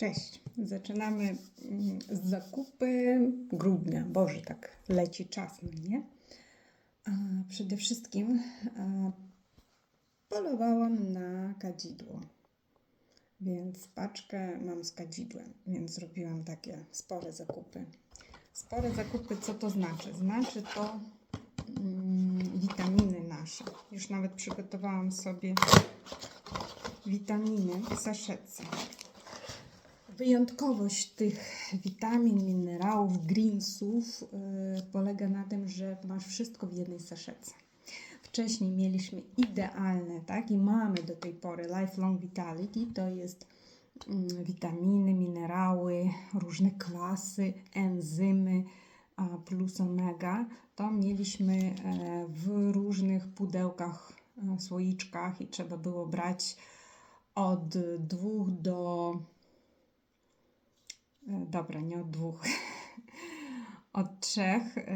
Cześć. Zaczynamy mm, z zakupy grudnia. Boże, tak leci czas, no nie? Przede wszystkim polowałam na kadzidło. Więc paczkę mam z kadzidłem, więc zrobiłam takie spore zakupy. Spore zakupy, co to znaczy? Znaczy to mm, witaminy nasze. Już nawet przygotowałam sobie witaminy w saszetce. Wyjątkowość tych witamin, minerałów, greensów yy, polega na tym, że masz wszystko w jednej saszetce. Wcześniej mieliśmy idealne, tak, i mamy do tej pory Lifelong Vitality, to jest mm, witaminy, minerały, różne kwasy, enzymy plus omega. To mieliśmy e, w różnych pudełkach, e, słoiczkach i trzeba było brać od dwóch do dobra, nie od dwóch, od trzech e,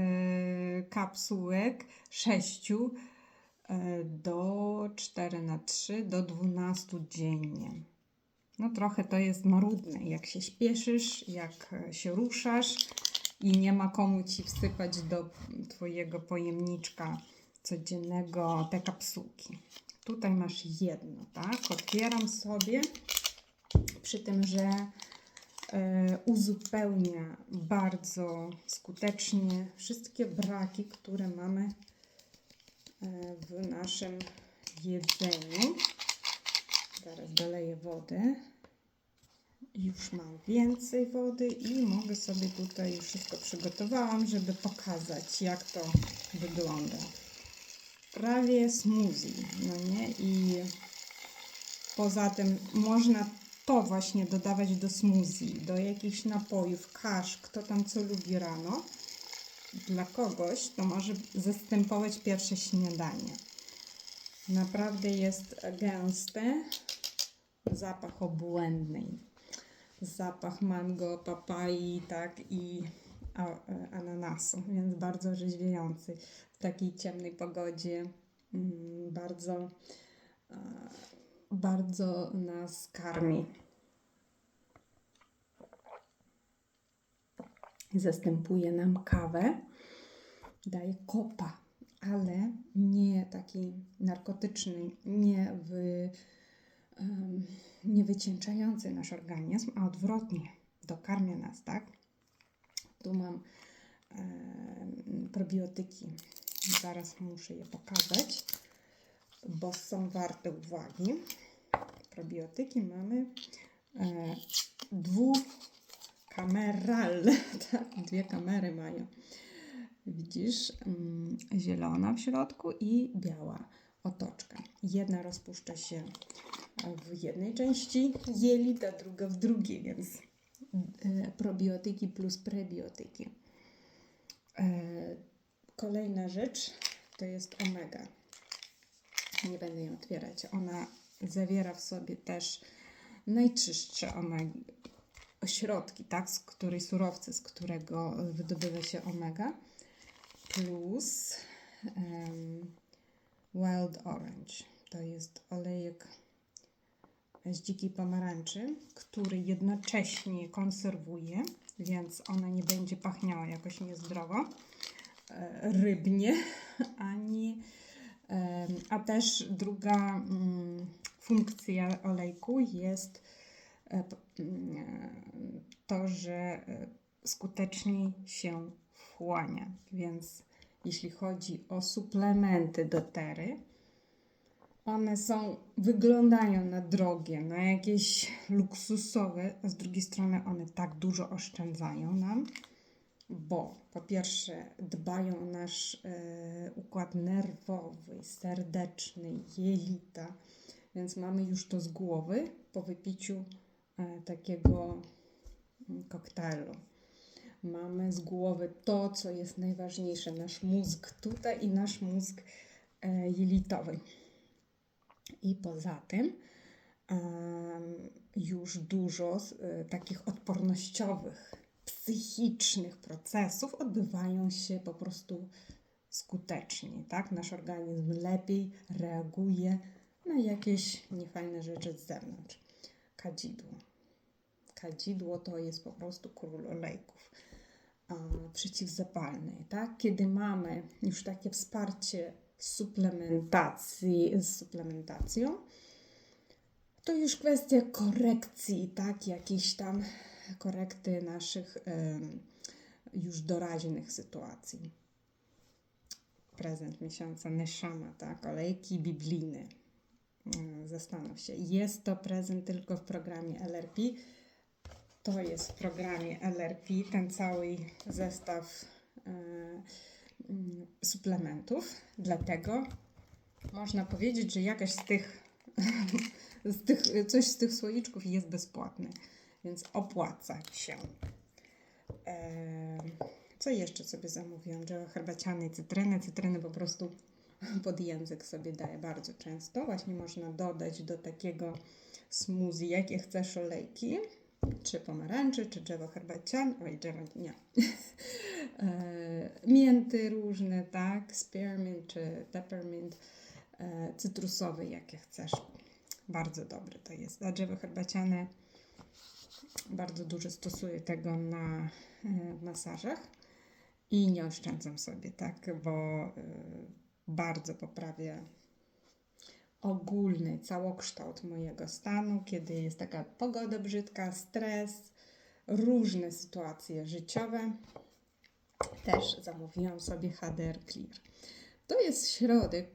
kapsułek, sześciu e, do 4 na 3 do 12 dziennie. No trochę to jest marudne, jak się śpieszysz, jak się ruszasz i nie ma komu ci wsypać do twojego pojemniczka codziennego te kapsułki. Tutaj masz jedno, tak? Otwieram sobie przy tym, że E, uzupełnia bardzo skutecznie wszystkie braki, które mamy e, w naszym jedzeniu. Teraz doleję wody. Już mam więcej wody i mogę sobie tutaj już wszystko przygotowałam, żeby pokazać jak to wygląda. Prawie smoothie, no nie? I poza tym można to właśnie dodawać do smoothie, do jakichś napojów, kasz, kto tam co lubi rano. Dla kogoś to może zastępować pierwsze śniadanie. Naprawdę jest gęsty, zapach obłędny. Zapach mango, papai, tak i ananasu, więc bardzo orzeźwiający w takiej ciemnej pogodzie. Mm, bardzo bardzo nas karmi. Zastępuje nam kawę, daje kopa, ale nie taki narkotyczny, nie, wy, um, nie nasz organizm, a odwrotnie, dokarmia nas, tak? Tu mam probiotyki, zaraz muszę je pokazać bo są warte uwagi. Probiotyki mamy e, dwukameralne, tak? dwie kamery mają. Widzisz, mm, zielona w środku i biała otoczka. Jedna rozpuszcza się w jednej części jelita, druga w drugiej, więc e, probiotyki plus prebiotyki. E, kolejna rzecz to jest omega nie będę jej otwierać. Ona zawiera w sobie też najczystsze omega, środki, tak, z której surowce, z którego wydobywa się omega, plus um, wild orange. To jest olejek z dzikiej pomarańczy, który jednocześnie konserwuje, więc ona nie będzie pachniała jakoś niezdrowo, e, rybnie, ani a też druga mm, funkcja olejku jest e, mm, to, że e, skuteczniej się wchłania. Więc jeśli chodzi o suplementy do tery, one są, wyglądają na drogie, na jakieś luksusowe, a z drugiej strony one tak dużo oszczędzają nam bo po pierwsze dbają o nasz e, układ nerwowy, serdeczny, jelita, więc mamy już to z głowy po wypiciu e, takiego mm, koktajlu. Mamy z głowy to, co jest najważniejsze, nasz mózg tutaj i nasz mózg e, jelitowy. I poza tym już dużo e, takich odpornościowych psychicznych procesów odbywają się po prostu skutecznie, tak? Nasz organizm lepiej reaguje na jakieś niefajne rzeczy z zewnątrz. Kadzidło. kadzidło to jest po prostu król olejków a, przeciwzapalny, tak? Kiedy mamy już takie wsparcie suplementacji, z suplementacją, to już kwestia korekcji, tak? Jakiejś tam korekty naszych już doraźnych sytuacji. Prezent miesiąca Neshama, tak? Olejki biblijne. Mm, Zastanów się. Jest to prezent tylko w programie LRP. To jest w programie LRP ten cały zestaw e, mm, suplementów. Dlatego można powiedzieć, że jakaś z tych, z tych coś z tych słoiczków jest bezpłatne, więc opłaca się. Em, Co jeszcze sobie zamówiłam? Drzewo herbaciane cytryny. Cytryny po prostu pod język sobie daję bardzo często. Właśnie można dodać do takiego smoothie, jakie chcesz olejki. Czy pomarańczy, czy drzewo herbaciane. Oj, drzewo nie. E, Mięty różne, tak? Spearmint czy peppermint. E, Cytrusowy, jakie chcesz. Bardzo dobry to jest. A drzewo herbaciane bardzo dużo stosuję tego na e, masażach i nie oszczędzam sobie, tak, bo bardzo poprawia ogólny całokształt mojego stanu, kiedy jest taka pogoda brzydka, stres, różne sytuacje życiowe. Też zamówiłam sobie HDR Clear. To jest środek,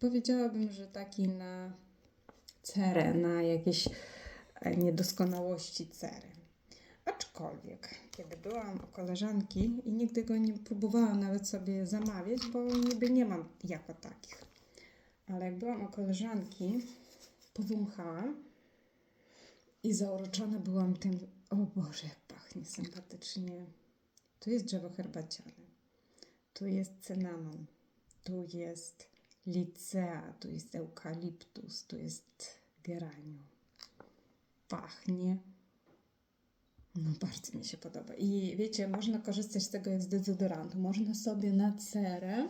powiedziałabym, że taki na cerę, na jakieś e, niedoskonałości cery. Aczkolwiek, kiedy byłam u koleżanki i nigdy go nie próbowałam nawet sobie zamawiać, bo niby nie mam jako takich. Ale jak byłam u koleżanki, powąchałam i zauroczona byłam tym, o Boże, jak pachnie sympatycznie. Tu jest drzewo herbaciane, tu jest cynamon, tu jest licea, tu jest eukaliptus, tu jest geranium. Pachnie no bardzo mi się podoba. I wiecie, można korzystać z tego jak z dezodorantu. Można sobie na cerę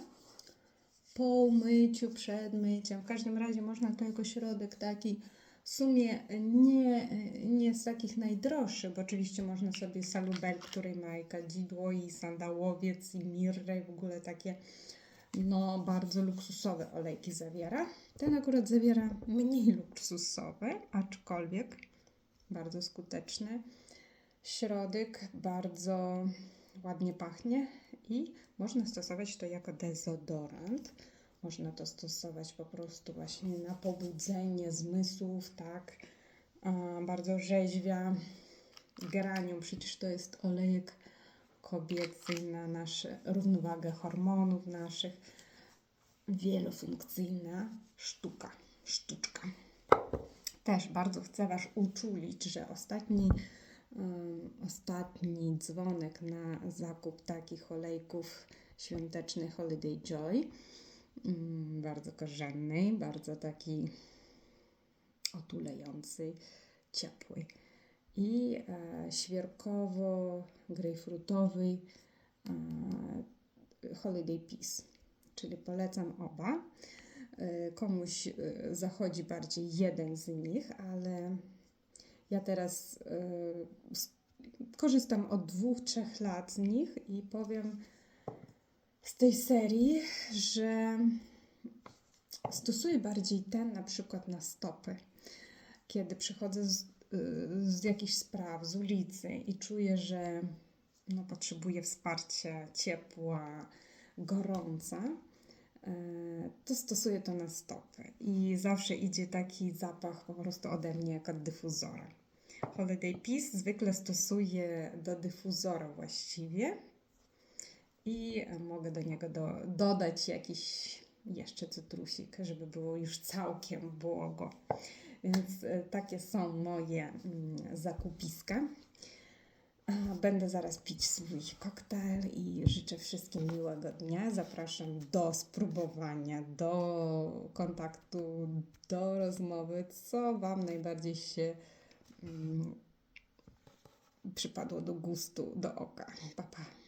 po umyciu, przed myciem. W każdym razie można to jako środek taki w sumie nie, nie z takich najdroższych, bo oczywiście można sobie salubel, który ma i kadzidło, i sandałowiec, i mirrę, i w ogóle takie no bardzo luksusowe olejki zawiera. Ten akurat zawiera mniej luksusowe, aczkolwiek bardzo skuteczny środek bardzo ładnie pachnie i można stosować to jako dezodorant. Można to stosować po prostu właśnie na pobudzenie zmysłów, tak. Bardzo rzeźwia. Geranium, przecież to jest olejek kobiecy na nasze równowagę hormonów naszych. Wielofunkcyjna sztuka, sztuczka. Też bardzo chcę Was uczulić, że ostatni ostatni dzwonek na zakup takich olejków świątecznych Holiday Joy. Mm, bardzo korzenny, bardzo taki otulający, ciepły. I e, świerkowo-grejpfrutowy e, Holiday Peace, czyli polecam oba. E, komuś zachodzi bardziej jeden z nich, ale ja teraz y, korzystam od dwóch, trzech lat z nich i powiem z tej serii, że stosuję bardziej ten na przykład na stopy. Kiedy przychodzę z, y, z jakichś spraw, z ulicy i czuję, że no, potrzebuję wsparcia, ciepła, gorąca, e, to stosuję to na stopy. I zawsze idzie taki zapach po prostu ode mnie jak od dyfuzora. Holiday Peace zwykle stosuję do dyfuzora właściwie i mogę do niego do, dodać jakiś jeszcze cytrusik, żeby było już całkiem błogo. Więc e, takie są moje mm, zakupiska. Będę zaraz pić swój koktajl i życzę wszystkim miłego dnia. Zapraszam do spróbowania, do kontaktu, do rozmowy, co Wam najbardziej się mm, przypadło do gustu, do oka. Pa, pa.